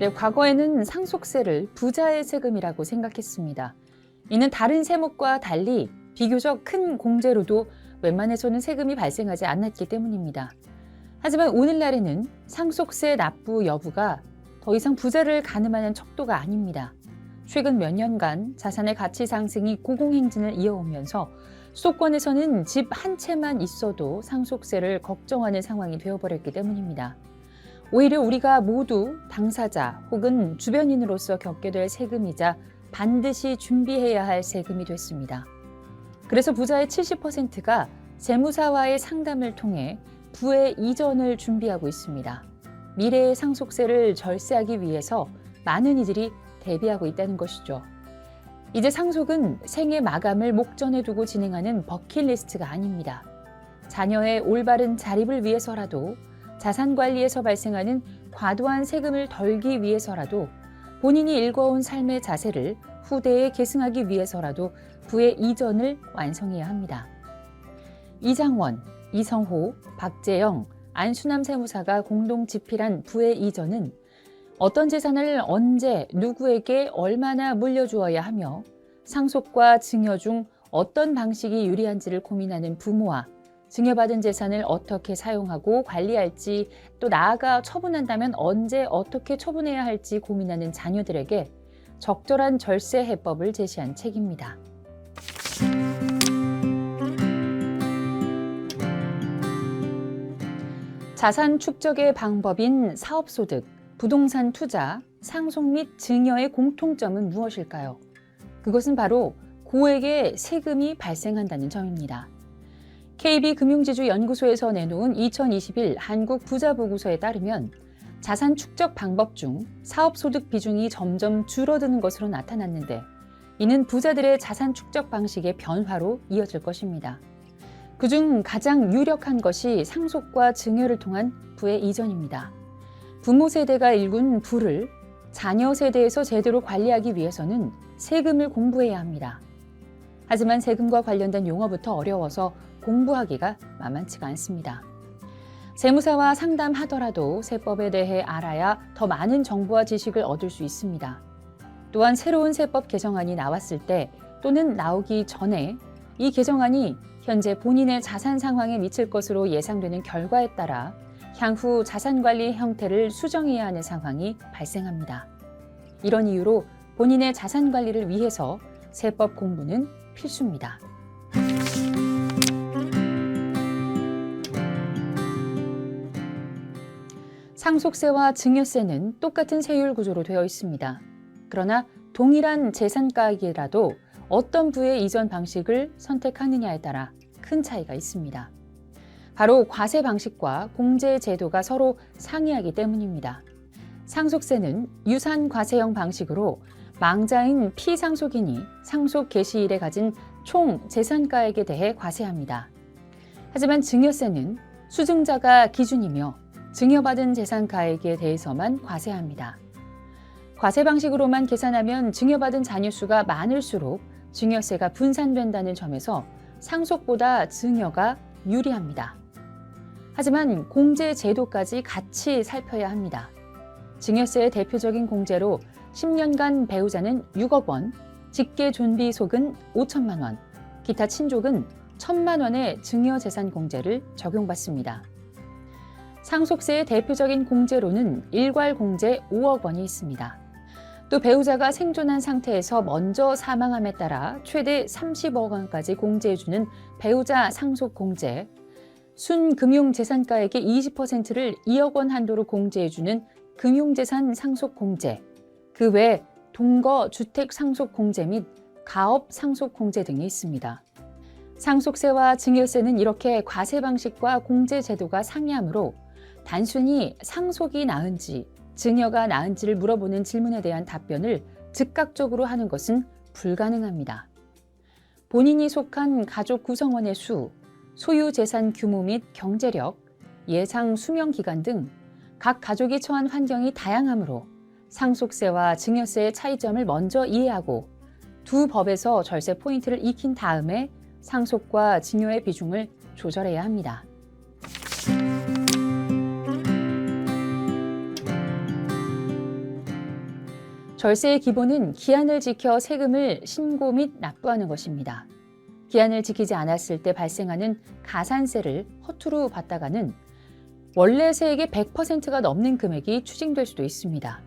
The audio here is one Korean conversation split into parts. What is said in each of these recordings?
네, 과거에는 상속세를 부자의 세금이라고 생각했습니다. 이는 다른 세목과 달리 비교적 큰 공제로도 웬만해서는 세금이 발생하지 않았기 때문입니다. 하지만 오늘날에는 상속세 납부 여부가 더 이상 부자를 가늠하는 척도가 아닙니다. 최근 몇 년간 자산의 가치 상승이 고공행진을 이어오면서 수도권에서는 집 한 채만 있어도 상속세를 걱정하는 상황이 되어버렸기 때문입니다. 오히려 우리가 모두 당사자 혹은 주변인으로서 겪게 될 세금이자 반드시 준비해야 할 세금이 됐습니다. 그래서 부자의 70%가 세무사와의 상담을 통해 부의 이전을 준비하고 있습니다. 미래의 상속세를 절세하기 위해서 많은 이들이 대비하고 있다는 것이죠. 이제 상속은 생애 마감을 목전에 두고 진행하는 버킷리스트가 아닙니다. 자녀의 올바른 자립을 위해서라도 자산 관리에서 발생하는 과도한 세금을 덜기 위해서라도 본인이 일궈온 삶의 자세를 후대에 계승하기 위해서라도 부의 이전을 완성해야 합니다. 이장원, 이성호, 박재영, 안수남 세무사가 공동 집필한 부의 이전은 어떤 재산을 언제 누구에게 얼마나 물려주어야 하며 상속과 증여 중 어떤 방식이 유리한지를 고민하는 부모와 증여받은 재산을 어떻게 사용하고 관리할지 또 나아가 처분한다면 언제 어떻게 처분해야 할지 고민하는 자녀들에게 적절한 절세 해법을 제시한 책입니다. 자산 축적의 방법인 사업소득, 부동산 투자, 상속 및 증여의 공통점은 무엇일까요? 그것은 바로 고액의 세금이 발생한다는 점입니다. KB금융지주연구소에서 내놓은 2021 한국 부자보고서에 따르면 자산 축적 방법 중 사업 소득 비중이 점점 줄어드는 것으로 나타났는데 이는 부자들의 자산 축적 방식의 변화로 이어질 것입니다. 그중 가장 유력한 것이 상속과 증여를 통한 부의 이전입니다. 부모 세대가 일군 부를 자녀 세대에서 제대로 관리하기 위해서는 세금을 공부해야 합니다. 하지만 세금과 관련된 용어부터 어려워서 공부하기가 만만치가 않습니다. 세무사와 상담하더라도 세법에 대해 알아야 더 많은 정보와 지식을 얻을 수 있습니다. 또한 새로운 세법 개정안이 나왔을 때 또는 나오기 전에 이 개정안이 현재 본인의 자산 상황에 미칠 것으로 예상되는 결과에 따라 향후 자산 관리 형태를 수정해야 하는 상황이 발생합니다. 이런 이유로 본인의 자산 관리를 위해서 세법 공부는 필수입니다. 상속세와 증여세는 똑같은 세율 구조로 되어 있습니다. 그러나 동일한 재산가액이라도 어떤 부의 이전 방식을 선택하느냐에 따라 큰 차이가 있습니다. 바로 과세 방식과 공제 제도가 서로 상이하기 때문입니다. 상속세는 유산 과세형 방식으로 망자인 피상속인이 상속 개시일에 가진 총 재산가액에 대해 과세합니다. 하지만 증여세는 수증자가 기준이며 증여받은 재산 가액에 대해서만 과세합니다. 과세 방식으로만 계산하면 증여받은 자녀 수가 많을수록 증여세가 분산된다는 점에서 상속보다 증여가 유리합니다. 하지만 공제 제도까지 같이 살펴야 합니다. 증여세의 대표적인 공제로 10년간 배우자는 6억 원, 직계 존비 속은 5천만 원, 기타 친족은 1천만 원의 증여 재산 공제를 적용받습니다. 상속세의 대표적인 공제로는 일괄 공제 5억 원이 있습니다. 또 배우자가 생존한 상태에서 먼저 사망함에 따라 최대 30억 원까지 공제해주는 배우자 상속 공제, 순금융재산가액의 20%를 2억 원 한도로 공제해주는 금융재산 상속 공제, 그 외 동거 주택 상속 공제 및 가업 상속 공제 등이 있습니다. 상속세와 증여세는 이렇게 과세 방식과 공제 제도가 상이하므로 단순히 상속이 나은지 증여가 나은지를 물어보는 질문에 대한 답변을 즉각적으로 하는 것은 불가능합니다. 본인이 속한 가족 구성원의 수, 소유 재산 규모 및 경제력, 예상 수명 기간 등 각 가족이 처한 환경이 다양하므로 상속세와 증여세의 차이점을 먼저 이해하고 두 법에서 절세 포인트를 익힌 다음에 상속과 증여의 비중을 조절해야 합니다. 절세의 기본은 기한을 지켜 세금을 신고 및 납부하는 것입니다. 기한을 지키지 않았을 때 발생하는 가산세를 허투루 받다가는 원래 세액의 100%가 넘는 금액이 추징될 수도 있습니다.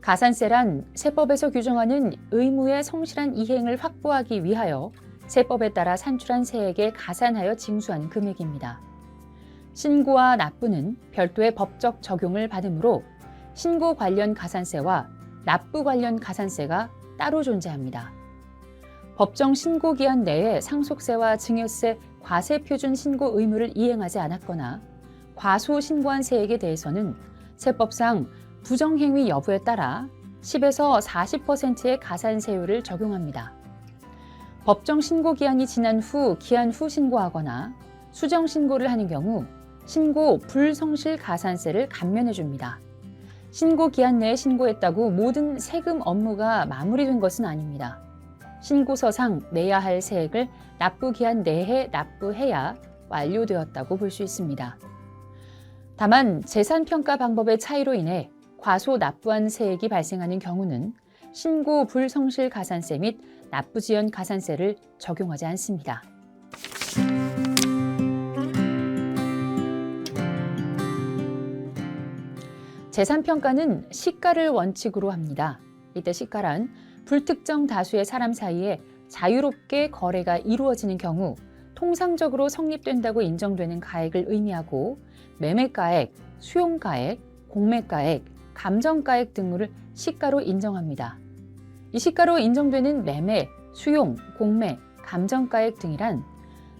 가산세란 세법에서 규정하는 의무의 성실한 이행을 확보하기 위하여 세법에 따라 산출한 세액에 가산하여 징수하는 금액입니다. 신고와 납부는 별도의 법적 적용을 받으므로 신고 관련 가산세와 납부 관련 가산세가 따로 존재합니다. 법정 신고 기한 내에 상속세와 증여세, 과세 표준 신고 의무를 이행하지 않았거나 과소 신고한 세액에 대해서는 세법상 부정행위 여부에 따라 10에서 40%의 가산세율을 적용합니다. 법정 신고 기한이 지난 후 기한 후 신고하거나 수정 신고를 하는 경우 신고 불성실 가산세를 감면해 줍니다. 신고 기한 내에 신고했다고 모든 세금 업무가 마무리된 것은 아닙니다. 신고서상 내야 할 세액을 납부 기한 내에 납부해야 완료되었다고 볼 수 있습니다. 다만 재산 평가 방법의 차이로 인해 과소 납부한 세액이 발생하는 경우는 신고 불성실 가산세 및 납부 지연 가산세를 적용하지 않습니다. 재산 평가는 시가를 원칙으로 합니다. 이때 시가란 불특정 다수의 사람 사이에 자유롭게 거래가 이루어지는 경우 통상적으로 성립된다고 인정되는 가액을 의미하고 매매가액, 수용가액, 공매가액, 감정가액 등을 시가로 인정합니다. 이 시가로 인정되는 매매, 수용, 공매, 감정가액 등이란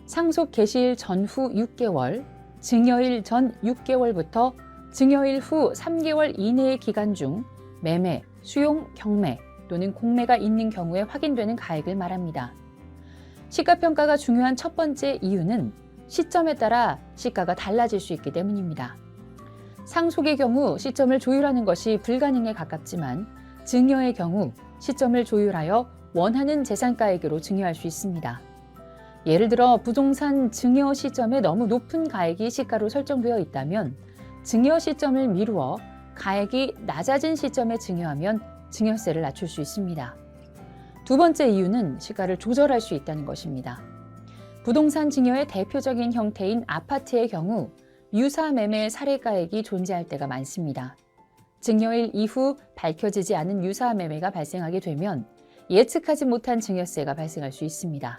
상속 개시일 전후 6개월, 증여일 전 6개월부터 증여일 후 3개월 이내의 기간 중 매매, 수용, 경매 또는 공매가 있는 경우에 확인되는 가액을 말합니다. 시가평가가 중요한 첫 번째 이유는 시점에 따라 시가가 달라질 수 있기 때문입니다. 상속의 경우 시점을 조율하는 것이 불가능에 가깝지만 증여의 경우 시점을 조율하여 원하는 재산가액으로 증여할 수 있습니다. 예를 들어 부동산 증여 시점에 너무 높은 가액이 시가로 설정되어 있다면 증여 시점을 미루어 가액이 낮아진 시점에 증여하면 증여세를 낮출 수 있습니다. 두 번째 이유는 시가를 조절할 수 있다는 것입니다. 부동산 증여의 대표적인 형태인 아파트의 경우 유사 매매 사례가액이 존재할 때가 많습니다. 증여일 이후 밝혀지지 않은 유사 매매가 발생하게 되면 예측하지 못한 증여세가 발생할 수 있습니다.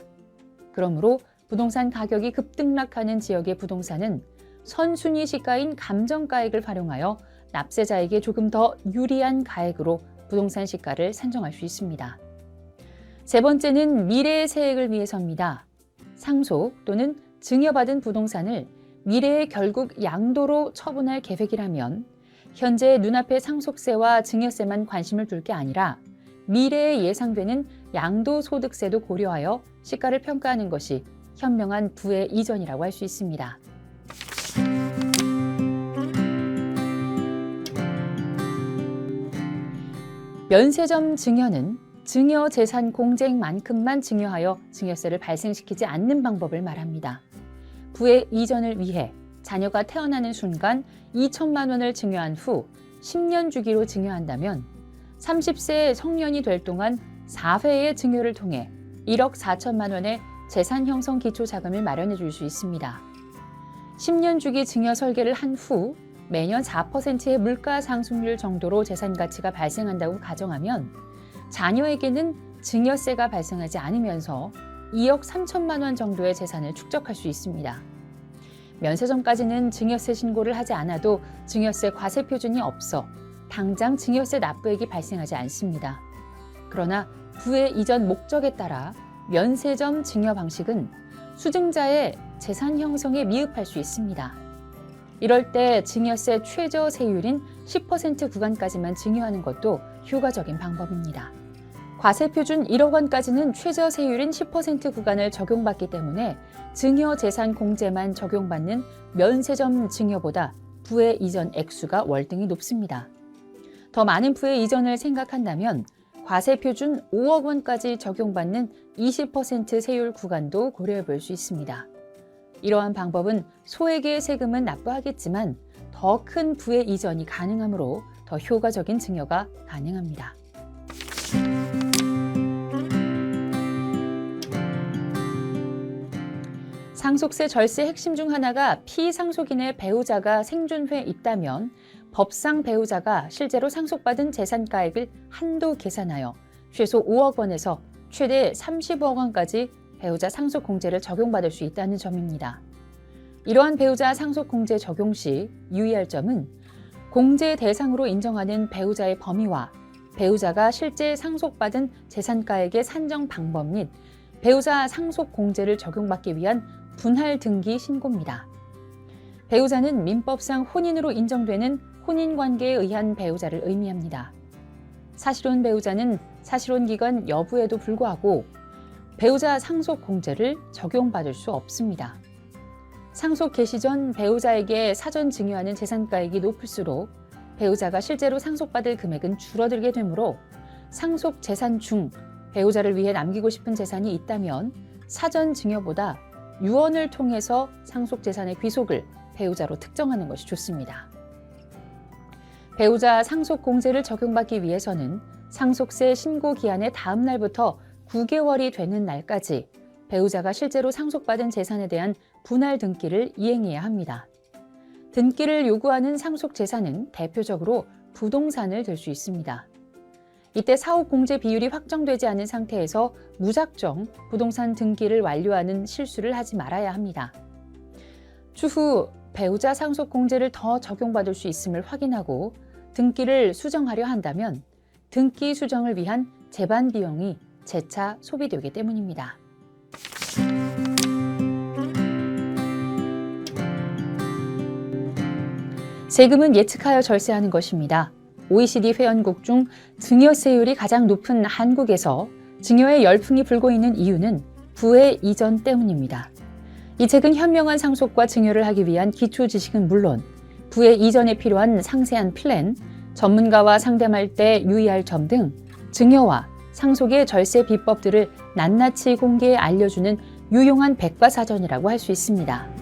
그러므로 부동산 가격이 급등락하는 지역의 부동산은 선순위 시가인 감정가액을 활용하여 납세자에게 조금 더 유리한 가액으로 부동산 시가를 산정할 수 있습니다. 세 번째는 미래의 세액을 위해서입니다. 상속 또는 증여받은 부동산을 미래에 결국 양도로 처분할 계획이라면 현재 눈앞의 상속세와 증여세만 관심을 둘 게 아니라 미래에 예상되는 양도소득세도 고려하여 시가를 평가하는 것이 현명한 부의 이전이라고 할 수 있습니다. 면세점 증여는 증여 재산 공제만큼만 증여하여 증여세를 발생시키지 않는 방법을 말합니다. 부의 이전을 위해 자녀가 태어나는 순간 2천만 원을 증여한 후 10년 주기로 증여한다면 30세 성년이 될 동안 4회의 증여를 통해 1억 4천만 원의 재산 형성 기초 자금을 마련해 줄 수 있습니다. 10년 주기 증여 설계를 한 후 매년 4%의 물가 상승률 정도로 재산 가치가 발생한다고 가정하면 자녀에게는 증여세가 발생하지 않으면서 2억 3천만 원 정도의 재산을 축적할 수 있습니다. 면세점까지는 증여세 신고를 하지 않아도 증여세 과세 표준이 없어 당장 증여세 납부액이 발생하지 않습니다. 그러나 부의 이전 목적에 따라 면세점 증여 방식은 수증자의 재산 형성에 미흡할 수 있습니다. 이럴 때 증여세 최저 세율인 10% 구간까지만 증여하는 것도 효과적인 방법입니다. 과세 표준 1억 원까지는 최저 세율인 10% 구간을 적용받기 때문에 증여 재산 공제만 적용받는 면세점 증여보다 부의 이전 액수가 월등히 높습니다. 더 많은 부의 이전을 생각한다면 과세 표준 5억 원까지 적용받는 20% 세율 구간도 고려해 볼 수 있습니다. 이러한 방법은 소액의 세금은 납부하겠지만 더 큰 부의 이전이 가능하므로 더 효과적인 증여가 가능합니다. 상속세 절세 핵심 중 하나가 피상속인의 배우자가 생존 후에 있다면 법상 배우자가 실제로 상속받은 재산가액을 한도 계산하여 최소 5억 원에서 최대 30억 원까지 배우자 상속 공제를 적용받을 수 있다는 점입니다. 이러한 배우자 상속 공제 적용 시 유의할 점은 공제 대상으로 인정하는 배우자의 범위와 배우자가 실제 상속받은 재산가액의 산정 방법 및 배우자 상속 공제를 적용받기 위한 분할 등기 신고입니다. 배우자는 민법상 혼인으로 인정되는 혼인 관계에 의한 배우자를 의미합니다. 사실혼 배우자는 사실혼 기간 여부에도 불구하고 배우자 상속 공제를 적용받을 수 없습니다. 상속 개시 전 배우자에게 사전 증여하는 재산가액이 높을수록 배우자가 실제로 상속받을 금액은 줄어들게 되므로 상속 재산 중 배우자를 위해 남기고 싶은 재산이 있다면 사전 증여보다 유언을 통해서 상속 재산의 귀속을 배우자로 특정하는 것이 좋습니다. 배우자 상속 공제를 적용받기 위해서는 상속세 신고 기한의 다음 날부터 9개월이 되는 날까지 배우자가 실제로 상속받은 재산에 대한 분할 등기를 이행해야 합니다. 등기를 요구하는 상속 재산은 대표적으로 부동산을 들 수 있습니다. 이때 사후 공제 비율이 확정되지 않은 상태에서 무작정 부동산 등기를 완료하는 실수를 하지 말아야 합니다. 추후 배우자 상속 공제를 더 적용받을 수 있음을 확인하고 등기를 수정하려 한다면 등기 수정을 위한 재반 비용이 재차 소비되기 때문입니다. 세금은 예측하여 절세하는 것입니다. OECD 회원국 중 증여세율이 가장 높은 한국에서 증여의 열풍이 불고 있는 이유는 부의 이전 때문입니다. 이 책은 현명한 상속과 증여를 하기 위한 기초 지식은 물론 부의 이전에 필요한 상세한 플랜, 전문가와 상담할 때 유의할 점 등 증여와 상속의 절세 비법들을 낱낱이 공개해 알려주는 유용한 백과사전이라고 할 수 있습니다.